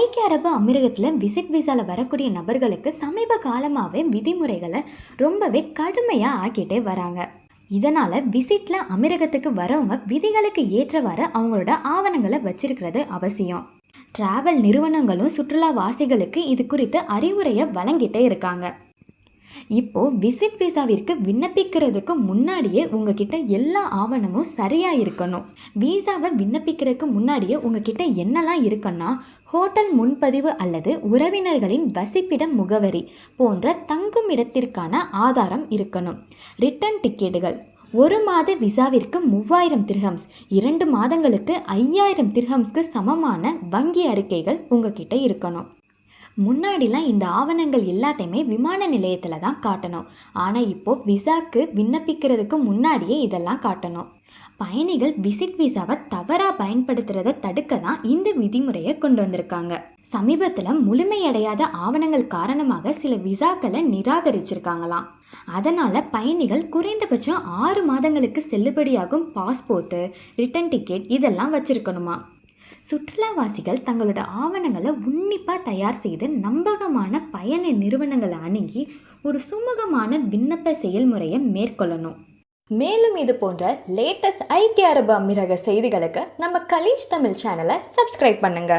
ஐக்கிய அரபு அமீரகத்தில் விசிட் விசாவில் வரக்கூடிய நபர்களுக்கு சமீப காலமாகவே விதிமுறைகளை ரொம்பவே கடுமையாக ஆக்கிட்டே வராங்க. இதனால் விசிட்டில் அமீரகத்துக்கு வரவங்க விதிகளுக்கு ஏற்றவாறு அவங்களோட ஆவணங்களை வச்சிருக்கிறது அவசியம். டிராவல் நிறுவனங்களும் சுற்றுலா வாசிகளுக்கு இது குறித்து அறிவுரையை வழங்கிட்டே இருக்காங்க. இப்போ விசிட் விசாவிற்கு விண்ணப்பிக்கிறதுக்கு முன்னாடியே உங்ககிட்ட எல்லா ஆவணமும் சரியா இருக்கணும். விசாவை விண்ணப்பிக்கிறதுக்கு முன்னாடியே உங்ககிட்ட என்னெல்லாம் இருக்குன்னா ஹோட்டல் முன்பதிவு அல்லது உறவினர்களின் வசிப்பிட முகவரி போன்ற தங்கும் இடத்திற்கான ஆதாரம் இருக்கணும். ரிட்டர்ன் டிக்கெட்டுகள் ஒரு மாத விசாவிற்கு மூவாயிரம் திர்ஹம்ஸ் இரண்டு மாதங்களுக்கு ஐயாயிரம் திர்ஹம்ஸ்க்கு சமமான வங்கி அறிக்கைகள் உங்ககிட்ட இருக்கணும். முன்னாடிலாம் இந்த ஆவணங்கள் எல்லாத்தையுமே விமான நிலையத்தில் தான் காட்டணும். ஆனால் இப்போது விசாக்கு விண்ணப்பிக்கிறதுக்கு முன்னாடியே இதெல்லாம் காட்டணும். பயணிகள் விசிட் விசாவை தவறாக பயன்படுத்துறதை தடுக்க தான் இந்த விதிமுறையை கொண்டு வந்திருக்காங்க. சமீபத்தில் முழுமையடையாத ஆவணங்கள் காரணமாக சில விசாக்களை நிராகரிச்சிருக்காங்களாம். அதனால் பயணிகள் குறைந்தபட்சம் ஆறு மாதங்களுக்கு செல்லுபடியாகும் பாஸ்போர்ட்டு ரிட்டன் டிக்கெட் இதெல்லாம் வச்சிருக்கணுமா சுற்றுலாவாசிகள் தங்களோட ஆவணங்களை உன்னிப்பாக தயார் செய்து நம்பகமான பயண நிறுவனங்களை அணுகி ஒரு சுமூகமான விண்ணப்ப செயல்முறையை மேற்கொள்ளணும். மேலும் இது போன்ற லேட்டஸ்ட் ஐக்கிய அரபு அமீரக செய்திகளுக்கு நம்ம கலீஜ் தமிழ் சேனலை சப்ஸ்கிரைப் பண்ணுங்கள்